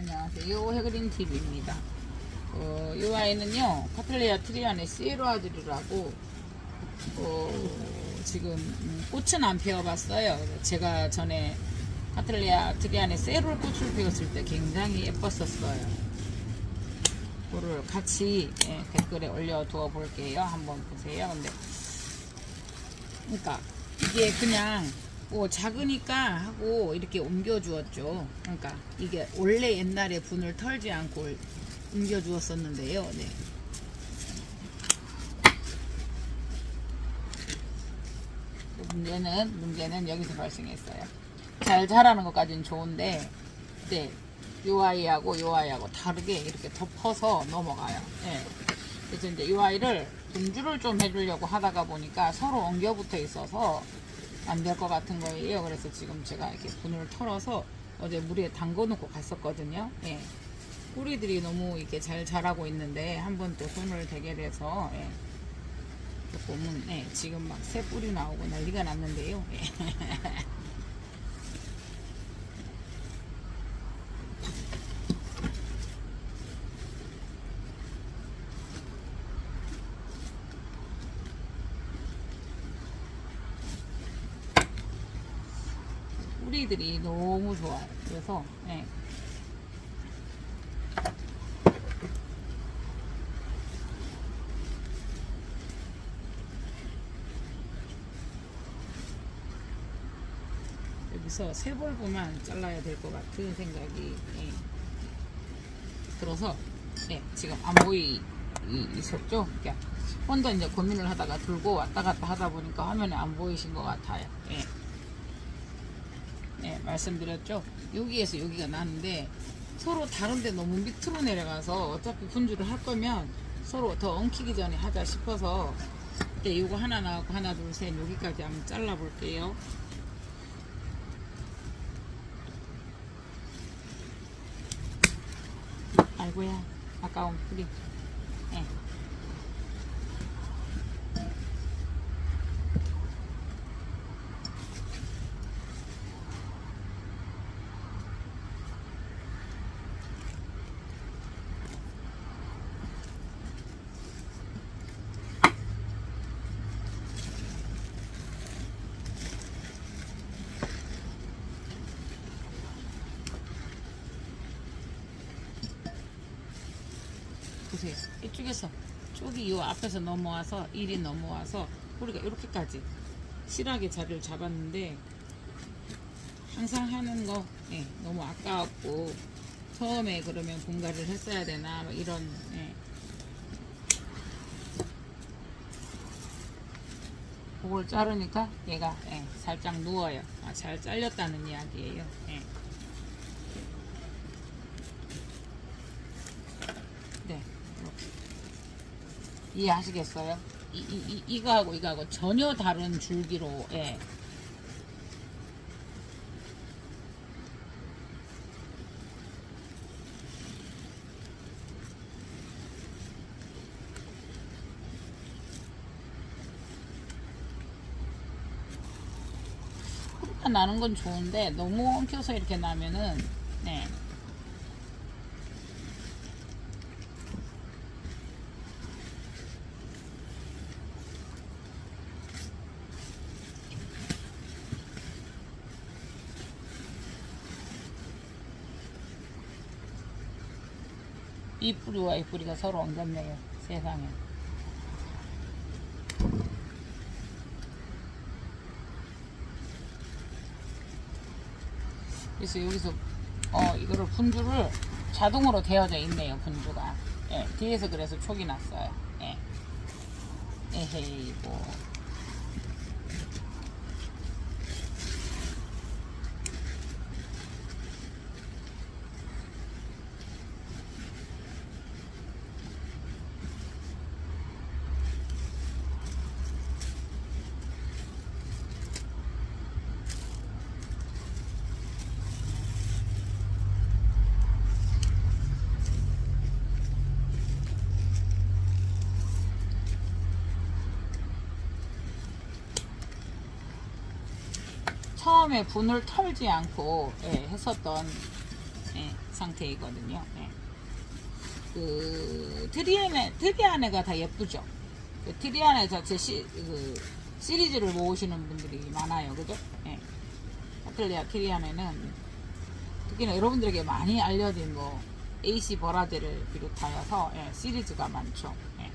안녕하세요. 해그린 TV입니다. 어, 이 아이는요, 카펠레아 트리안의 시에로아들이라고, 어, 지금, 음, 꽃은 안 피워봤어요. 제가 전에 카틀레아 트리안의 세롤 꽃을 피웠을 때 굉장히 예뻤었어요. 그거를 같이 예, 댓글에 올려두어 볼게요. 한번 보세요. 근데, 그러니까, 이게 그냥, 뭐 작으니까 하고 이렇게 옮겨 주었죠. 그러니까 이게 원래 옛날에 분을 털지 않고 옮겨 주었었는데요. 네. 문제는 문제는 여기서 발생했어요. 잘 자라는 것까지는 좋은데, 네, 요 아이하고 요 아이하고 다르게 이렇게 덮어서 넘어가요. 네. 그래서 이제 이 아이를 분주를 좀 해주려고 하다가 보니까 서로 엉겨 붙어 있어서 안 될 것 같은 거예요. 그래서 지금 제가 이렇게 분을 털어서 어제 물에 담궈 놓고 갔었거든요. 예. 뿌리들이 너무 이렇게 잘 자라고 있는데 한 번 또 손을 대게 돼서 예. 보면 예, 지금 막 새 뿌리 나오고 난리가 났는데요. 예. 뿌리들이 너무 좋아요. 그래서 예. 여기서 세 볼부만 잘라야 될 것 같은 생각이 예. 들어서 예, 지금 안 보이 이- 있었죠. 그러니까 혼자 이제 고민을 하다가 들고 왔다 갔다 하다 보니까 화면에 안 보이신 것 같아요. 예. 네, 말씀드렸죠. 여기에서 여기가 나는데 서로 다른데 너무 밑으로 내려가서 어차피 분주를 할 거면 서로 더 엉키기 전에 하자 싶어서 네, 이거 하나 나왔고 하나 둘 셋 여기까지 한번 잘라 볼게요. 아이고야 아까운 뿌리. 네. 보세요. 이쪽에서 쪽이 요 앞에서 넘어와서 일이 넘어와서 우리가 이렇게까지 실하게 자리를 잡았는데 항상 하는 거 예, 너무 아까웠고 처음에 그러면 분갈이를 했어야 되나 뭐 이런 예. 그걸 자르니까 얘가 예, 살짝 누워요. 아, 잘 잘렸다는 이야기예요. 예. 네, 이렇게. 이해하시겠어요? 이, 이, 이, 이거하고 이거하고 전혀 다른 줄기로, 예. 나는 건 좋은데 너무 엉켜서 이렇게 나면은 네. 이 뿌리와 이 뿌리가 서로 엉겼네요. 세상에. 그래서 여기서 어 이거를 분주를 자동으로 되어져 있네요. 분주가. 예, 뒤에서 그래서 촉이 났어요. 예. 에헤이 뭐. 처음에 분을 털지 않고 예, 했었던 예, 상태이거든요. 예. 그 트리안에 트리안에가 다 예쁘죠. 그 트리안에 자체 시, 그 시리즈를 모으시는 분들이 많아요, 그죠? 예. 아틀리아 트리안에는 특히나 여러분들에게 많이 알려진 뭐 AC 버라제를 비롯하여서 예, 시리즈가 많죠. 예.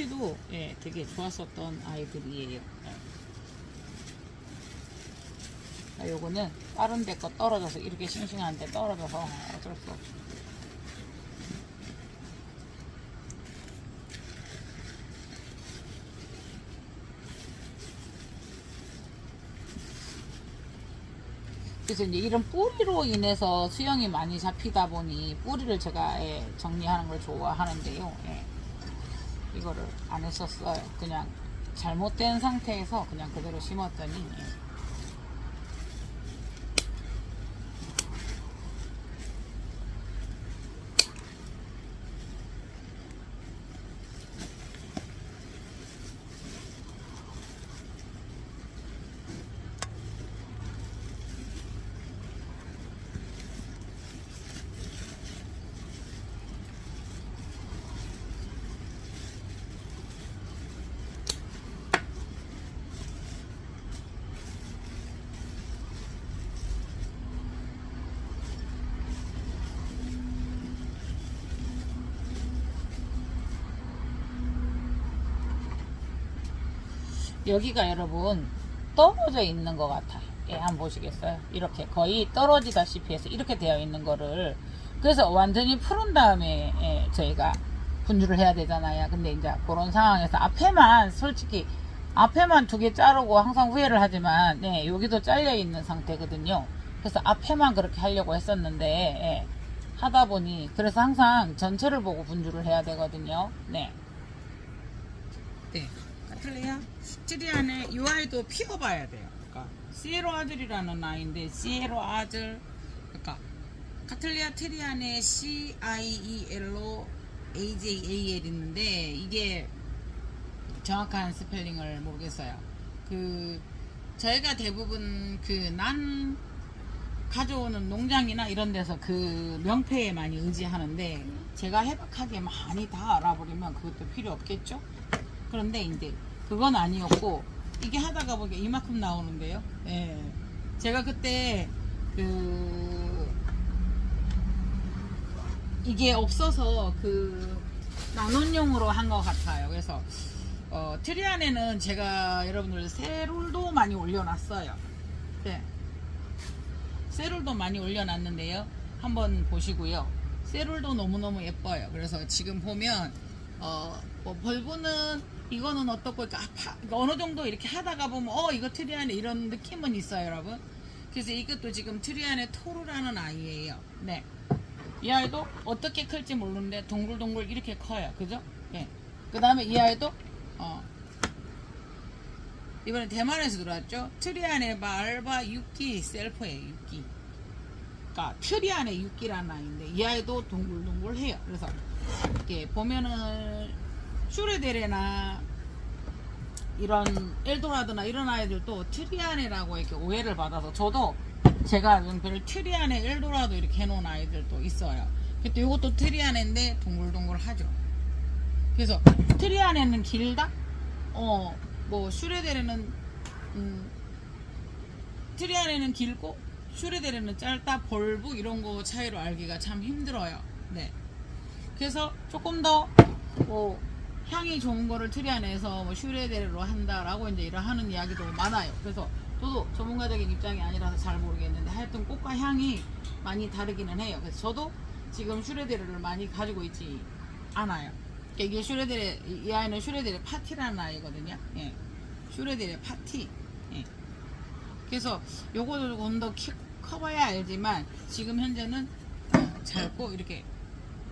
뿌리도 예, 되게 좋았었던 아이들이에요. 예. 아, 요거는 다른 데 거 떨어져서 이렇게 싱싱한데 떨어져서 어쩔 수 없어. 그래서 이제 이런 뿌리로 인해서 수영이 많이 잡히다 보니 뿌리를 제가 예, 정리하는 걸 좋아하는데요. 예. 이거를 안 했었어요. 그냥 잘못된 상태에서 그냥 그대로 심었더니 여기가 여러분 떨어져 있는 것 같아요. 예, 한번 보시겠어요? 이렇게 거의 떨어지다시피 해서 이렇게 되어 있는 거를 그래서 완전히 푸른 다음에 예, 저희가 분주를 해야 되잖아요. 근데 이제 그런 상황에서 앞에만 솔직히 앞에만 두 개 자르고 항상 후회를 하지만 네, 여기도 잘려 있는 상태거든요. 그래서 앞에만 그렇게 하려고 했었는데 예, 하다 보니 그래서 항상 전체를 보고 분주를 해야 되거든요. 네. 네. 카틀리아 시트리안의 이 아이도 피워봐야 돼요. 그러니까 시에로 아들이라는 아이인데 시에로 아들 그러니까 카틀리아 트리안의 C I E L로 A J A L 있는데 이게 정확한 스펠링을 모르겠어요. 그 저희가 대부분 그 난 가져오는 농장이나 이런 데서 그 명패에 많이 의지하는데 제가 해박하게 많이 다 알아버리면 그것도 필요 없겠죠? 그런데 이제 그건 아니었고 이게 하다가 보니까 이만큼 나오는데요. 예. 제가 그때 그 이게 없어서 그 나눔용으로 한 것 같아요. 그래서 어, 트리안에는 제가 여러분들 세롤도 많이 올려놨어요. 네. 세롤도 많이 올려놨는데요. 한번 보시고요. 세롤도 너무너무 예뻐요. 그래서 지금 보면 어, 뭐 벌브는 이거는 어떻고 아파, 어느 정도 이렇게 하다가 보면 어 이거 트리안에 이런 느낌은 있어요, 여러분. 그래서 이것도 지금 트리안의 토르라는 아이예요. 네. 이 아이도 어떻게 클지 모르는데 동글동글 이렇게 커요. 그죠? 예. 그 다음에 이 아이도 어 이번에 대만에서 들어왔죠. 트리안의 말바 6기 셀프예요. 6기. 그러니까 트리안의 6기라는 아이인데 이 아이도 동글동글해요. 그래서 이렇게 보면은 슈레데레나 이런 엘도라드나 이런 아이들도 트리안이라고 이렇게 오해를 받아서 저도 제가 별 트리안에 엘도라도 이렇게 해놓은 아이들도 있어요. 근데 이것도 트리안인데 동글동글하죠. 그래서 트리안에는 길다? 어, 뭐 슈레데레는 음, 트리안에는 길고 슈레데레는 짧다, 벌브 이런 거 차이로 알기가 참 힘들어요. 네. 그래서 조금 더 뭐 향이 좋은 거를 트리안에서 뭐 슈레데레로 한다라고 이제 이런 하는 이야기도 많아요. 그래서 저도 전문가적인 입장이 아니라서 잘 모르겠는데 하여튼 꽃과 향이 많이 다르기는 해요. 그래서 저도 지금 슈레데레를 많이 가지고 있지 않아요. 그러니까 이게 슈레데레 이- 이 아이는 슈레데레 파티라는 아이거든요. 예. 슈레데레 파티. 예. 그래서 요거도 조금 더 키- 커봐야 알지만 지금 현재는 어, 짧고 이렇게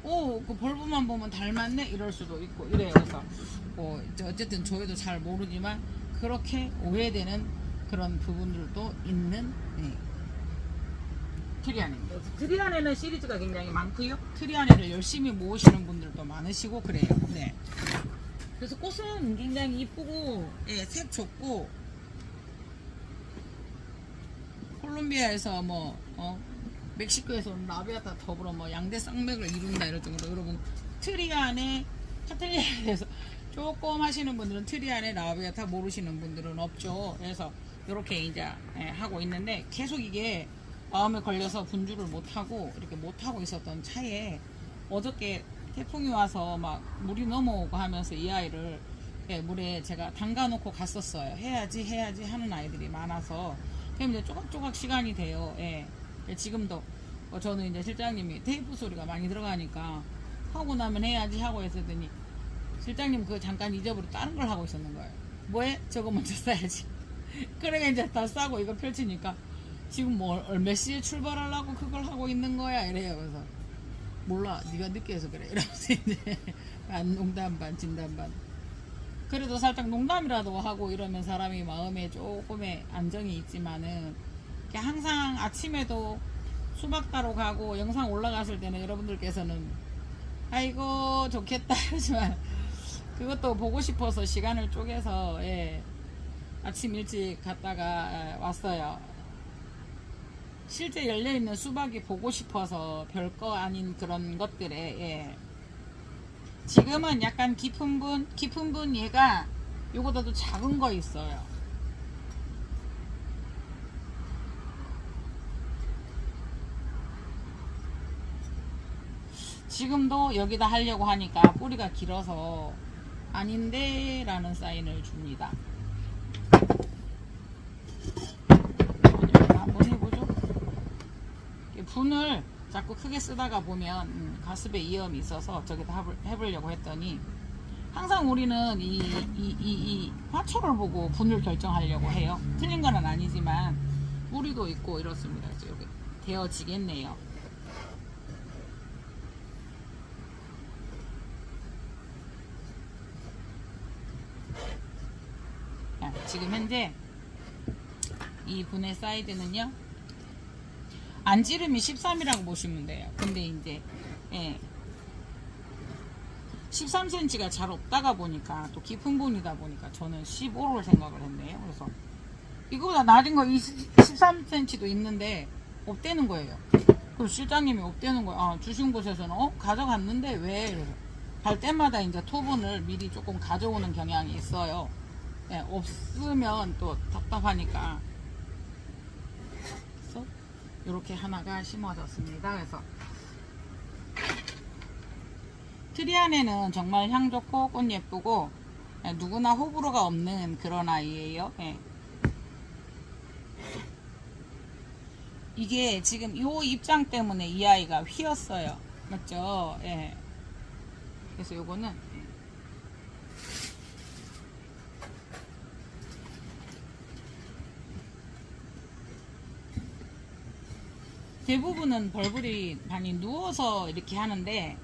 오, 그 벌브만 보면 닮았네 이럴 수도 있고 이래요. 그래서 뭐 어쨌든 저희도 잘 모르지만 그렇게 오해되는 그런 부분들도 있는 네. 트리안입니다. 트리안에는 시리즈가 굉장히 많고요. 트리안에를 열심히 모으시는 분들도 많으시고 그래요. 네. 그래서 꽃은 굉장히 이쁘고 예, 색 좋고 콜롬비아에서 뭐 어, 멕시코에서 온 라비아타 더불어 뭐 양대 쌍맥을 이룬다 이럴 정도로 여러분 트리안에 카텔리아에 대해서 조금 하시는 분들은 트리안에 라비아타 모르시는 분들은 없죠. 그래서 이렇게 이제 예, 하고 있는데 계속 이게 마음에 걸려서 분주를 못 하고 이렇게 못 하고 있었던 차에 어저께 태풍이 와서 막 물이 넘어오고 하면서 이 아이를 예, 물에 제가 담가놓고 갔었어요. 해야지 해야지 하는 아이들이 많아서 그럼 이제 조각조각 시간이 돼요. 예. 예, 지금도 어, 저는 이제 실장님이 테이프 소리가 많이 들어가니까 하고 나면 해야지 하고 있었더니 실장님 그거 잠깐 잊어버리고 다른 걸 하고 있었는 거예요. 뭐해? 저거 먼저 써야지. 그러면 이제 다 싸고 이거 펼치니까 지금 뭐 얼- 몇 시에 출발하려고 그걸 하고 있는 거야 이래요. 그래서 몰라 네가 늦게 해서 그래 이러면서 이제 반 농담 반 진담 반 그래도 살짝 농담이라도 하고 이러면 사람이 마음에 조금의 안정이 있지만은 항상 아침에도 수박 따러 가고 영상 올라갔을 때는 여러분들께서는 아이고 좋겠다 하지만 그것도 보고 싶어서 시간을 쪼개서 예, 아침 일찍 갔다가 예, 왔어요. 실제 열려 있는 수박이 보고 싶어서 별거 아닌 그런 것들에 예. 지금은 약간 깊은 분 깊은 분 얘가 요거보다도 작은 거 있어요. 지금도 여기다 하려고 하니까 뿌리가 길어서 아닌데 라는 사인을 줍니다. 여기다 한번 해보죠. 분을 자꾸 크게 쓰다가 보면 음, 가습에 이염이 있어서 저기다 해보려고 했더니 항상 우리는 이, 이, 이, 이 화초를 보고 분을 결정하려고 해요. 틀린 건 아니지만 뿌리도 있고 이렇습니다. 이렇게 되어지겠네요. 자, 지금 현재 이 분의 사이즈는요. 안지름이 13이라고 보시면 돼요. 근데 이제 예. 13cm가 잘 없다가 보니까 또 깊은 분이다 보니까 저는 15를 생각을 했네요. 그래서 이거보다 낮은 거 20, 13cm도 있는데 없대는 거예요. 그 실장님이 없대는 거예요. 아, 주신 곳에서는 어 가져갔는데 왜? 그래서 갈 때마다 이제 토분을 미리 조금 가져오는 경향이 있어요. 예, 없으면 또 답답하니까. 그래서 이렇게 하나가 심어졌습니다. 그래서 트리 안에는 정말 향 좋고 꽃 예쁘고 예, 누구나 호불호가 없는 그런 아이예요. 예. 이게 지금 이 입장 때문에 이 아이가 휘었어요. 맞죠? 예. 그래서 요거는 예. 대부분은 벌벌이 많이 누워서 이렇게 하는데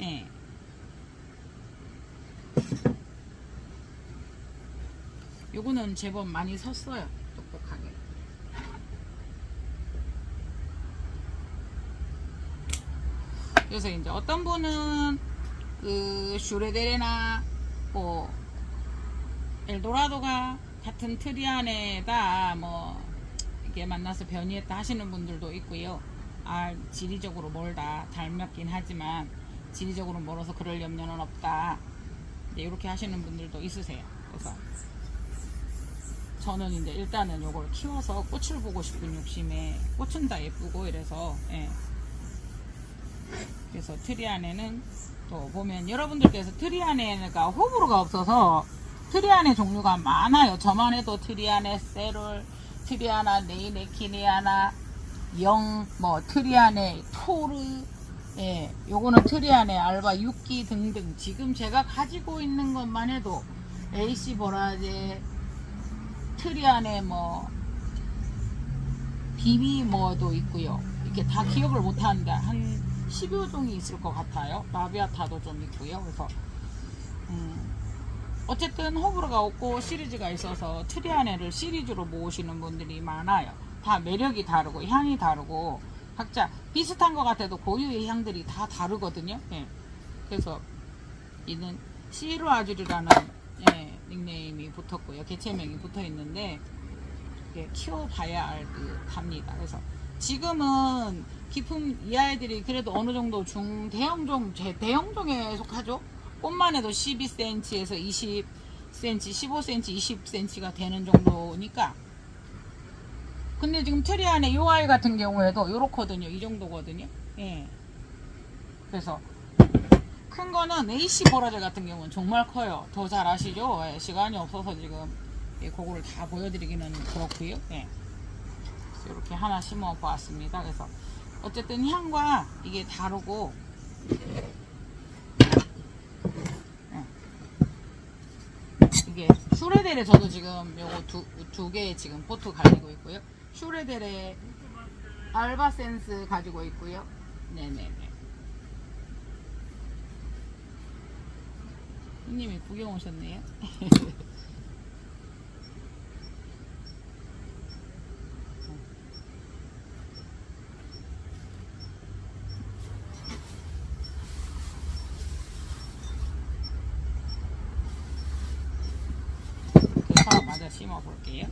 예. 요거는 제법 많이 섰어요. 똑똑하게. 그래서 이제 어떤 분은 그 슈레데레나 뭐 엘도라도가 같은 트리 안에다 뭐 이렇게 만나서 변이했다 하시는 분들도 있고요. 아 지리적으로 멀다 닮았긴 하지만 지리적으로 멀어서 그럴 염려는 없다. 이제 이렇게 하시는 분들도 있으세요. 그래서 저는 이제 일단은 요걸 키워서 꽃을 보고 싶은 욕심에 꽃은 다 예쁘고 이래서 예. 그래서 트리 안에는 또 보면 여러분들께서 트리 안에가 호불호가 없어서 트리 안에 종류가 많아요. 저만 해도 트리 안에 세롤, 트리 안에 네이네키니아나, 영, 뭐 트리 안에 토르, 예, 요거는 트리 안에 알바 6기 등등 지금 제가 가지고 있는 것만 해도 AC 보라제, 트리 안에 뭐 비비 뭐도 있고요. 이렇게 다 기억을 못 하는데 한 10여 종이 있을 것 같아요. 라비아타도 좀 있고요. 그래서 음, 어쨌든 호불호가 없고 시리즈가 있어서 트리아네를 시리즈로 모으시는 분들이 많아요. 다 매력이 다르고 향이 다르고 각자 비슷한 것 같아도 고유의 향들이 다 다르거든요. 예. 그래서 이는 시로 아주리라는 예, 닉네임이 붙었고요. 개체명이 붙어 있는데 이게 키워봐야 알 듯합니다. 그래서 지금은 기품 이 아이들이 그래도 어느 정도 중 대형종 제 대형종에 속하죠. 꽃만 해도 12cm에서 20cm, 15cm, 20cm가 되는 정도니까. 근데 지금 트리 안에 이 아이 같은 경우에도 요렇거든요. 이 정도거든요. 예. 그래서 큰 거는 AC 보라제 같은 경우는 정말 커요. 더 잘 아시죠? 예, 시간이 없어서 지금 예, 그거를 다 보여드리기는 그렇고요. 예. 이렇게 하나 심어 보았습니다. 그래서 어쨌든 향과 이게 다르고 예. 이게 슈레델에 저도 지금 요거 두, 두 개 지금 포트 가지고 있고요. 슈레델에 알바센스 가지고 있고요. 네네네. 형님이 구경 오셨네요. 마저 심어 볼게요.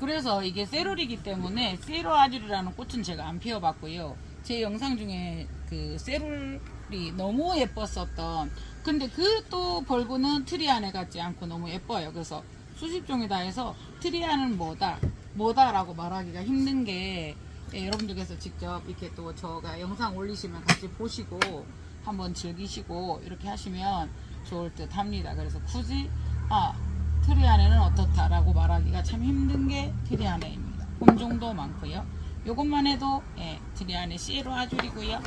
그래서 이게 세롤이기 때문에 세롤 아주리라는 꽃은 제가 안 피워봤고요. 제 영상 중에 그 세롤이 너무 예뻤었던 근데 그 또 벌브는 트리안에 같지 않고 너무 예뻐요. 그래서 수십 종이 다 해서 트리안은 뭐다 뭐다라고 말하기가 힘든 게 예, 여러분들께서 직접 이렇게 또 저가 영상 올리시면 같이 보시고 한번 즐기시고 이렇게 하시면 좋을 듯 합니다. 그래서 굳이 아 트리안에는 어떻다라고 말하기가 참 힘든 게 트리안에입니다. 곰종도 많고요. 요것만 해도 예, 트리안에 시에로 아줄이고요.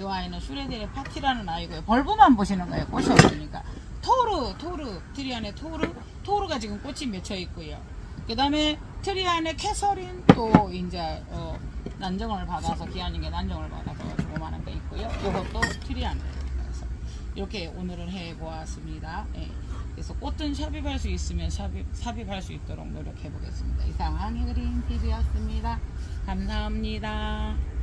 요 아이는 슈레델의 파티라는 아이고요. 벌브만 보시는 거예요. 꽃이 없으니까. 토르, 토르, 트리안의 토르, 토르가 지금 꽃이 맺혀 있고요. 그 다음에 트리안의 캐서린 또 이제 어, 난정을 받아서 기한님께 난정을 받아서 조그마한 게 있고요. 요것도 트리안. 그래서 이렇게 오늘은 해보았습니다. 예. 그래서 꽃은 삽입할 수 있으면 삽입, 삽입할 수 있도록 노력해 보겠습니다. 이상 한혜그린 TV였습니다. 감사합니다.